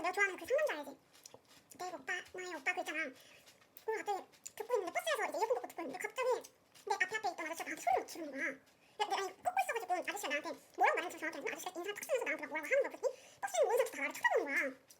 그래서 내가 좋아하는 그 상남자 알지? 데이브 오빠, 나의 오빠 그 있잖아. 그걸 갑자기 듣고 있는데 버스에서 이제 이어폰 꽂고 듣고 있는데 갑자기 내 앞에 앞에 있던 아저씨가 나한테 소리를 지르는 거야. 내가, 이거 꽂고 있어가지고 아저씨가 나한테 뭐라고 말했는지 정확히 안 아저씨가 인사를 탁 쓰면서 나한테 막 뭐라고 하는 거야. 그랬더니 버스에 모인 사람들 다 나를 쳐다보는 거야.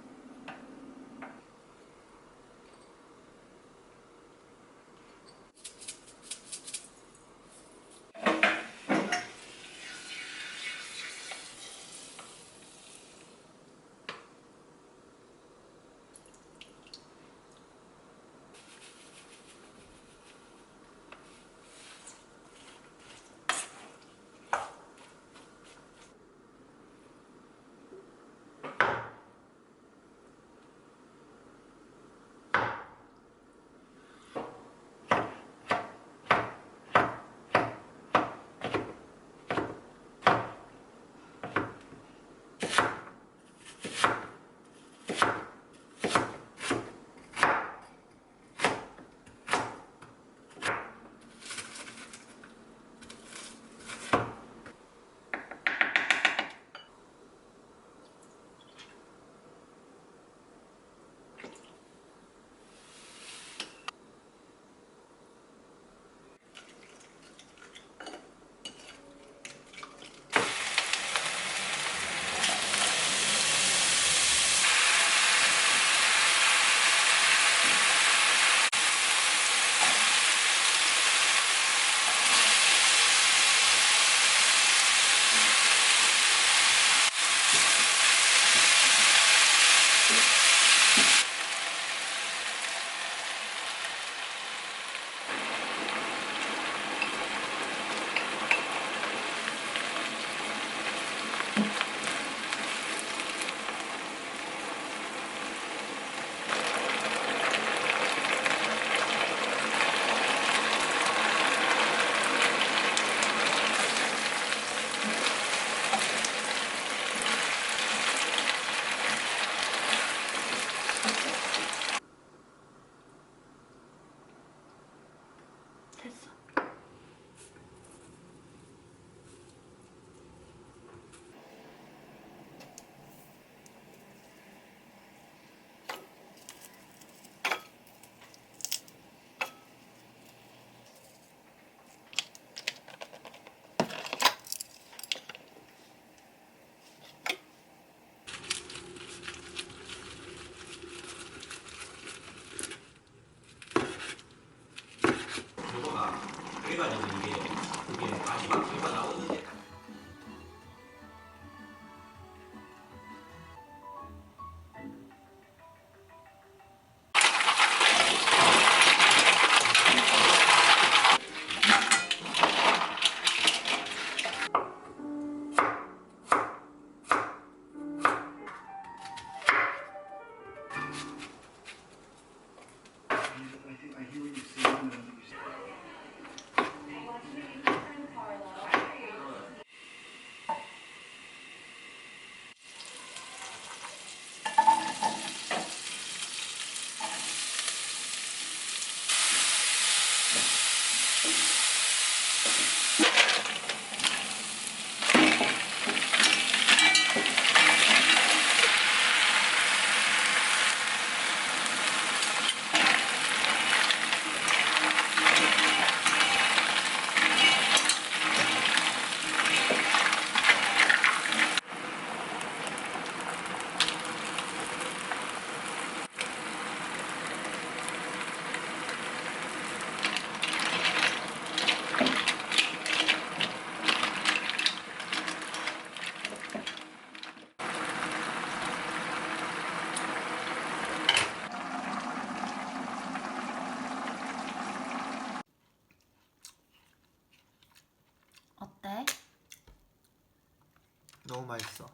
너무 맛있어.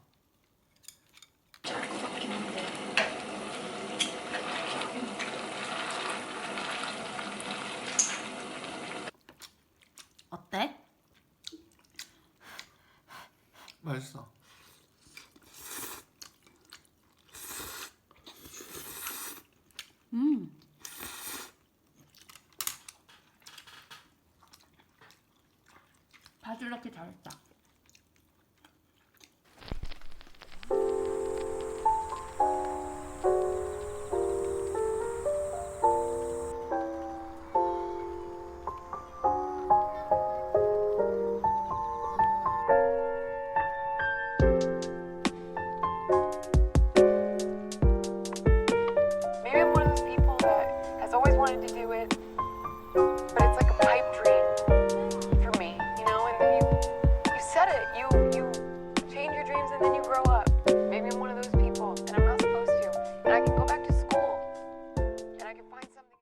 어때? 맛있어.